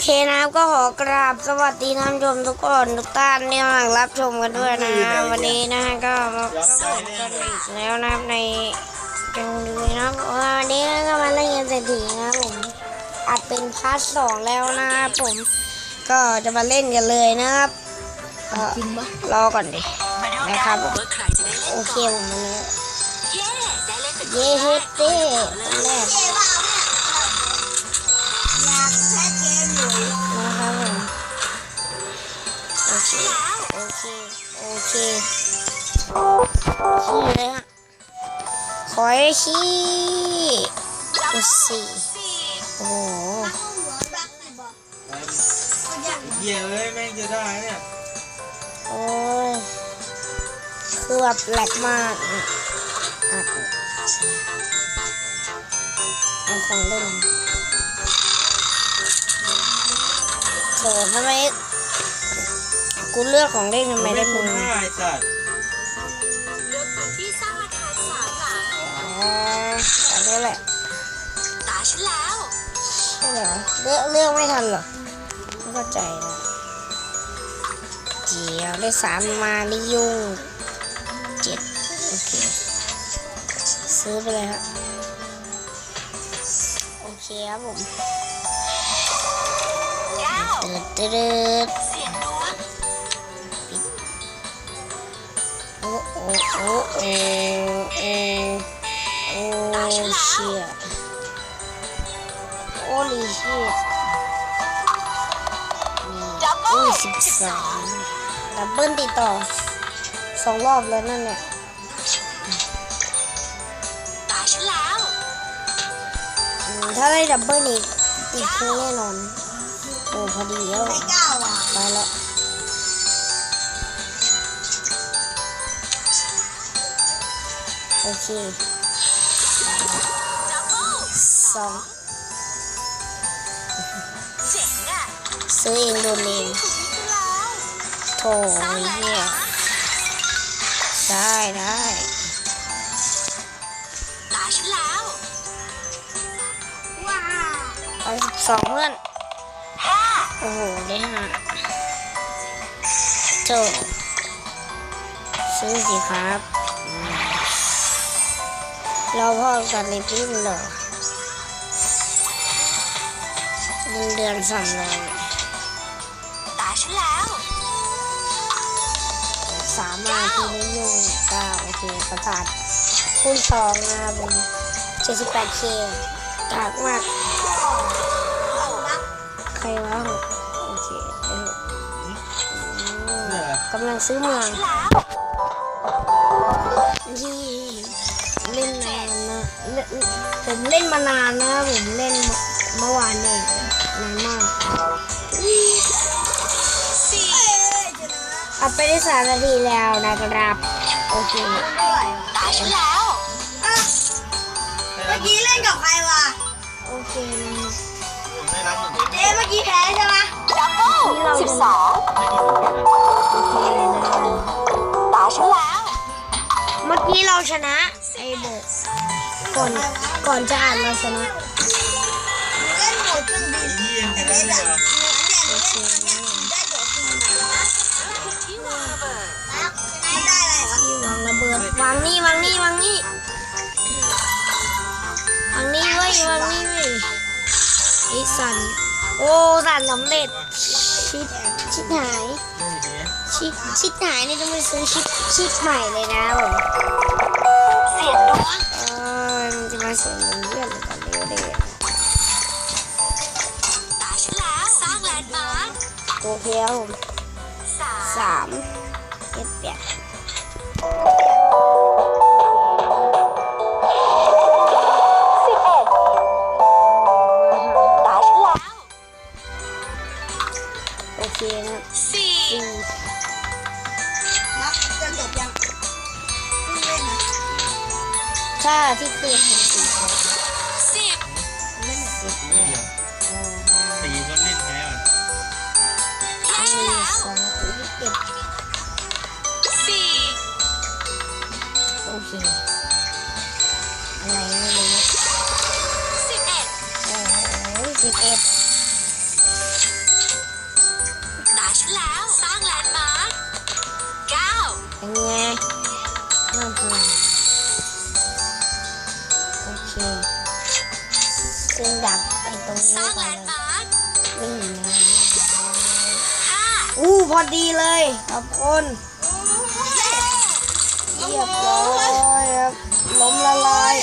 เคนะครับก็ขอกราบสวัสดีท่านผู้ชมทุกคนทุกท่านที่กำลังรับชมกันด้วยนะ วันนี้นะฮะก็มาก็พบกันอีกแล้วนะครับในจงดูนะครับวันนี้ก็มาเล่นกันเศรษฐีนะครับผมอัดเป็นพาร์ทสองแล้วนะครับผมก็จะมาเล่นกันเลยนะครับก็จริงปะรอก่อนดินะครับผมว่าใครจะได้โอเคผมมาเลยเย้ได้เล่นเป็นเย้เฮดเต้คนแรก เคขี้เลยฮะขอให้ขี้อุยสี่โอ้โหหัวบักสิบอกเหี้ยเอ้ยแม่งจะได้เนี่ยโอ้ยคือแบบแหลกมากอะอัดเอาของเล่นโถทำไม กูเลือกของเล่นทำไมได้คุมึณงห้าไอ้สัตว์เลือกพื้นที่สร้างอาคารสามหลังอ๋ออันนี้แหละตาฉันแล้วใช่เหรอเลือกเลือกไม่ทันเหรอไม่เข้าใจนะเจียวได้สามมานี่ยุ่งเจ็ดโอเคซื้อไปเลยครับโอเคครับผมเก้าตืดตืดเสียงด โอ้โอ้โอ้โอ้โอ้เชี่ยโอ้ลีเชี่ยดับอุ้ยสิบสามดับเบิลติดต่อสองรอบเลยนั่นเนี่ยตาฉันแล้วอืมถ้าได้ดับเบิลอีกอีกคือแน่นอนโอ้พอดีแล้วไม่เก้าอะไปแล้ว โอเคดับเบิ้ลสองเจ๋งอะซื้อเองโดนเองถูกวิธีแล้วโถสร้างยแล้วเนี่ยนะได้ได้ตาฉันแล้วว้าวเอาสิบสองเพื่อนห้าโอ้โหได้ห้าโถซื้อสิครับอืม เราพ่อกันในพิมพ์เหรอเงินเดือนสามร้อยตาฉันแล้วสามมาทีนี้ยุ่งเก้าโอเคประกาศคูณสองนะครับผมเจ็ดสิบแปดเคกากมากใครวะหกโอเคไอ้หกอืมกำลังซื้อเมืองแผมเล่นมานานนะผมเล่นเมื่อวานเองนานมากสี่อัดไปได้สามนาทีแล้วนะครับ โอเคตาฉันแล้วเมื่อกี้เล่นกับใครวะโอเคเอ๊เมื่อกี้แพ้ใช่ไหมดับเบิ้ลสิบสองตาฉันแล้ว เมื่อกี้เราชนะไอ้โบ ก่อนก่อนจะอ่านเราชนะเล่นหมดเครื่องบิไอ้นเหี้ยแค่นั้นเลยเนี่ยเล่นอันเนี้ยได้ตัวเครื่องบินมาที่วางระเบิดแล้วมันได้อะไรวะที่วางระเบิดวางนี่วางนี่วางนี่วางนี่เว้ยวางนี่เว้ยไอ้สันโอ้สันสำเร็จชิดชิดหายชิดชิดหายนี่ต้องไปซื้อชิดชิดใหม่เลยนะผมเสียดวง เออมันจะมาเสียเงินเลื่อนกันเร็วเด็ตาฉันแล้วสร้างแลนด์มาร์คโอเคครับผมสามสามเจ็ดแปด ถ้าที่เกิดเป็นสี่คนสิบเล่นสิบเลยโอ้โหตีก็เล่นแพ้อะใช่มีแล้วสองยี่สิบเอ็ดสี่โอเคอะไรไม่รู้สิบเอ็ดโอ้โหสิบเอ็ด สนี้ร้างก่แลอนนเลยด์มาร์คนี่นะห้าอู้พอดีเลยขอบคุณเรียบร้อยครับล้มละลาย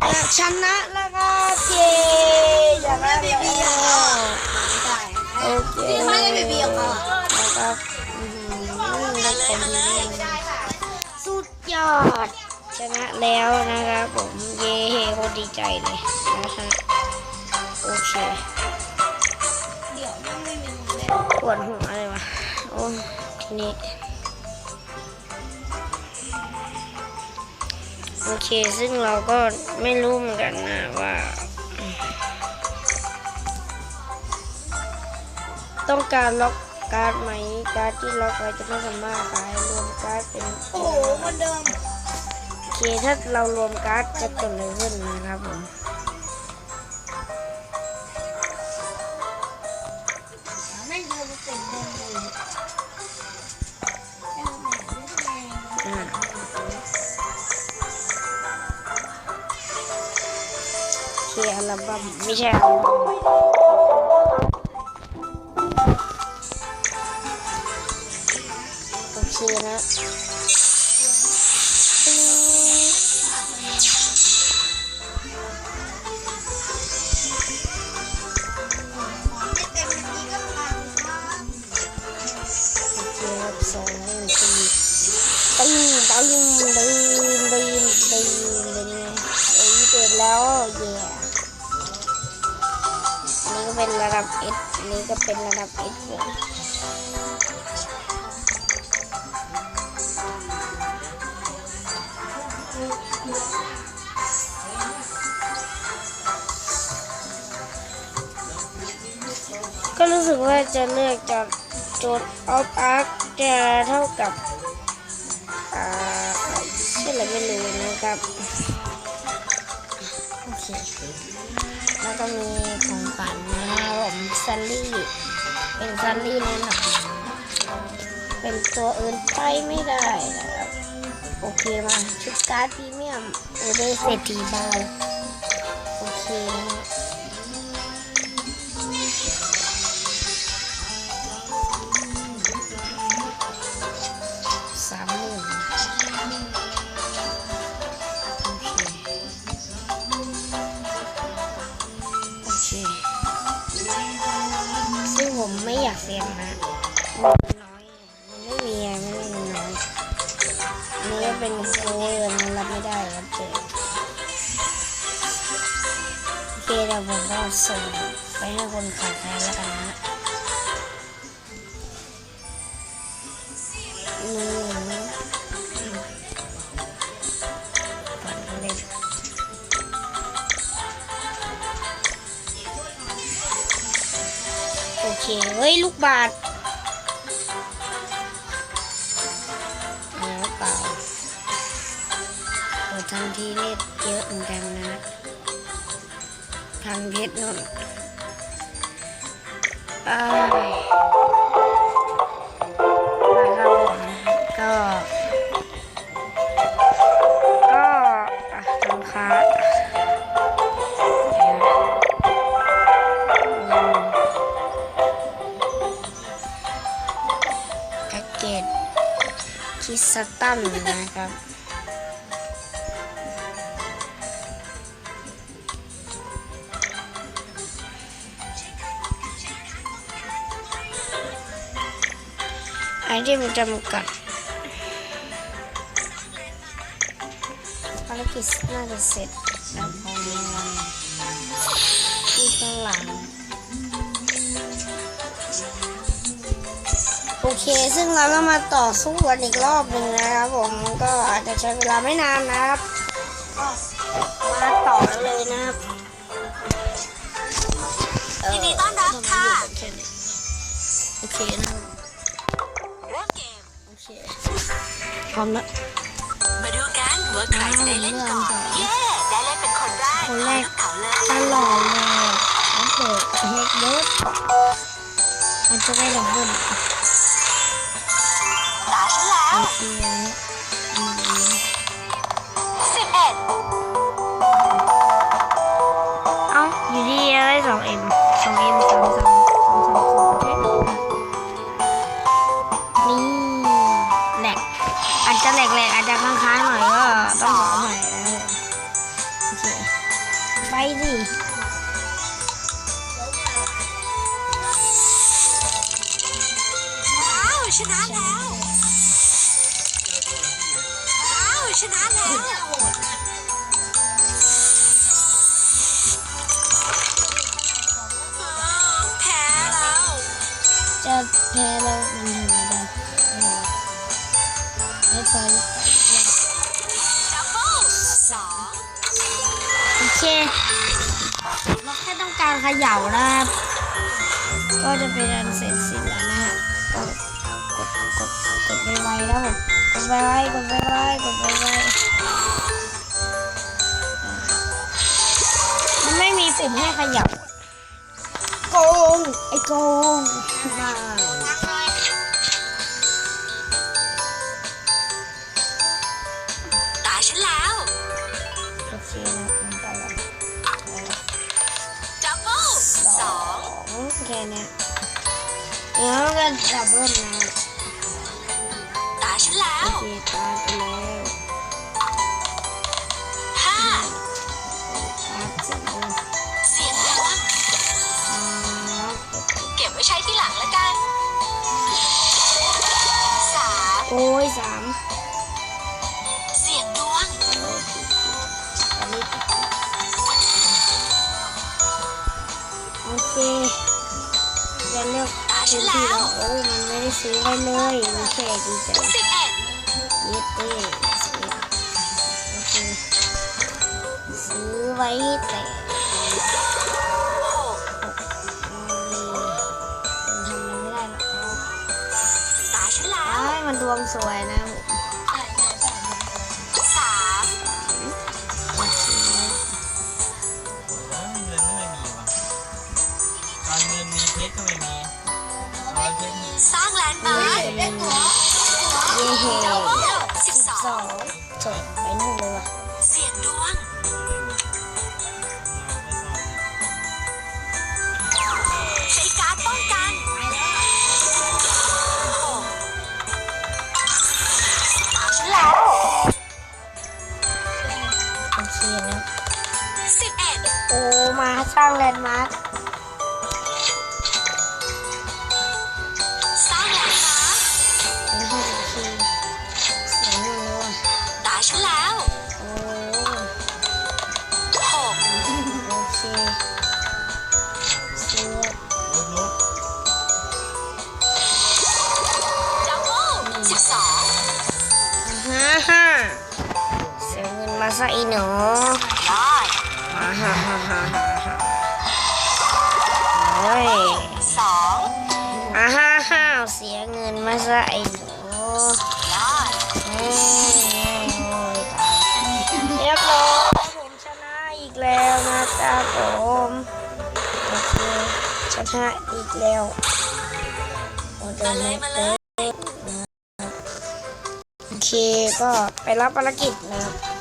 แพ้ชนะแล้วก็เย้ชนะแล้วไม่ได้โอเคไม่ได้บีบีของเขาอะนะครับอื้อหือนักคนนี้สุดยอดชนะแล้วนะครับผมเย้โคตรดีใจเลยนะฮะโอ เคเดี๋ยวมันไม่มีเล่นปวดหัวเลยวะโอ้ทีนี้โอเค ซึ่งเราก็ไม่รู้เหมือนกันนะว่า ต้องการล็อกการ์ดไหมการ์ดที่ล็อกไว้จะไม่สามารถขายรวมการ์ดเป็นโอ้โหเหมันเดิมโอเคถ้าเรารวมการ์ดจะเกิดอะไรขึ้นนะครับผม ไม่ใช่อับโอเคนะ เป็นระดับ S อันนี้ก็เป็นระดับ S เลยก็รู้สึกว่าจะเลือกจากโจทย์ออฟอาร์จะเท่ากับอ่าชื่ออะไรไม่รู้นะครับ โอเค แล้วก็มี ซัลลี่ เป็นซัลลี่แน่นอนเป็นตัวอื่นไปไม่ได้นะครับ โอเคมาชุดการ์ดพรีเมียมโอเดเศรษฐีบาลโอเค เซียงนะมันน้อย มันไม่มีอะไม่มีน้อยนี่ก็เป็นโซ่มันรับไม่ได้ครับเจ๊โอเคเดี๋ยวผมก็ส่งไปให้คนขายแล้วกันนะ เคเฮ้ยลูกบาทแล้วเปล่าโอ้ทันทีนี่เยอะเหมือนกันนะ ทางเพชรนู่นอ้า สตันนะครับ ไอเทมจำกัดภารกิจน่าจะเสร็จแล้วพอมีเงินที่ข้างหลัง เค ซึ่งเราก็มาต่อสู้กันอีกรอบหนึ่งนะครับผมก็อาจจะใช้เวลาไม่นานนะครับก็มาต่อกันเลยนะครับเยินดีต้อนรับค่ะโอเคนะครับเริ่มเกมโอเคพร้อมแล้วมาดูกันว่าใครจะได้เล่นก่อนเย้ได้เล่นเป็นคนแรกคนแรกเก่าเลยตลอดเลยน้องเปิดเฮกเบิร์ดมันจะได้ดับเบิล สิบเอ็ด เขย่านะครับก็จะเป็นอันเสร็จสิ้นแล้วนะฮะกดกดกดกดไวๆแล้วผมกดไวๆกดไวๆกดไวๆมันไม่มีปุ่มให้เขย่าโกงไอ้โกงมา เนี้ยเดี๋ยวก็ดับเบิลนะตาฉันแล้โอวเคตายไปแล้วห้าตายเสร็จแล้วเสียงดังอ่าเก็บไว้ใช้ที่หลังแล้วกันสามโอ้ยสาม ไม่ได้ซื้อไว้เลยโอเคดีใจสิบเอ็ดเย็ดเต้ซื้อโอเคซื้อไว้แต่ เฮ้สิบสอสองงจบไปนู่นเลยว่ะเสียงดวงใช้การ์ดป้องกันหกตาฉันแล้วโอเคนะสิบเอ็ดโอ้มาสร้างแลนด์มาร์ค ซะไอีหนูได้อ่าฮ่าฮ่าฮ่าฮ่าเฮ้ยสองอ่าฮ่าฮ่าเสียเงินมาซะไอ้หนูได้เฮ้ยอ้ยตายเรียบร้อยผมชนะอีกแล้วนะครับผมโอเคชนะอีกแล้วโอ้เดินไม่เป็นโอเคก็ไปรับภารกิจนะครับ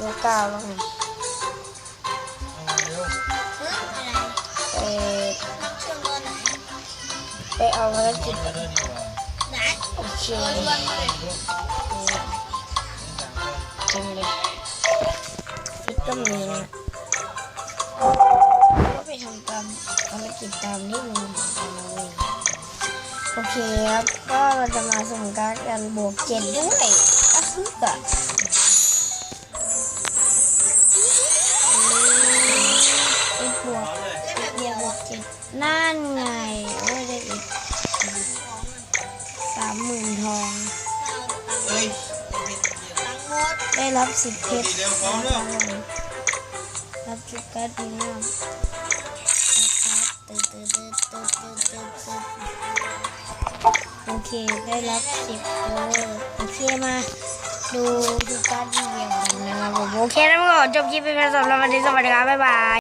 เรือก้าแล้วไงไปไปเอาภารกิจเดินดีกว่าโอเคจังเลยฟิตก็มีนะก็ไปทำตามภารกิจตามที่มีของเราเลยโอเคครับ ก็เราจะมาสมการกันบวกเจ็ดด้วยก็คือกับ นั่นไง โอ้ยได้อีกสามหมื่นทองเฮ้ยได้รับสิบเพชรรับจุดการ์ดดีมากนะครับตึ๊ดตึ๊ดตึ๊ดตึ๊ดตึ๊ดตึ๊ดตึ๊ดโอเค ได้รับสิบเออโอเคมาดูดูการ์ดดีเดียวกันนะครับผมโอเคนะทุกคนจบคลิปไปแค่สำหรับวันนี้สวัสดีครับบ๊ายบาย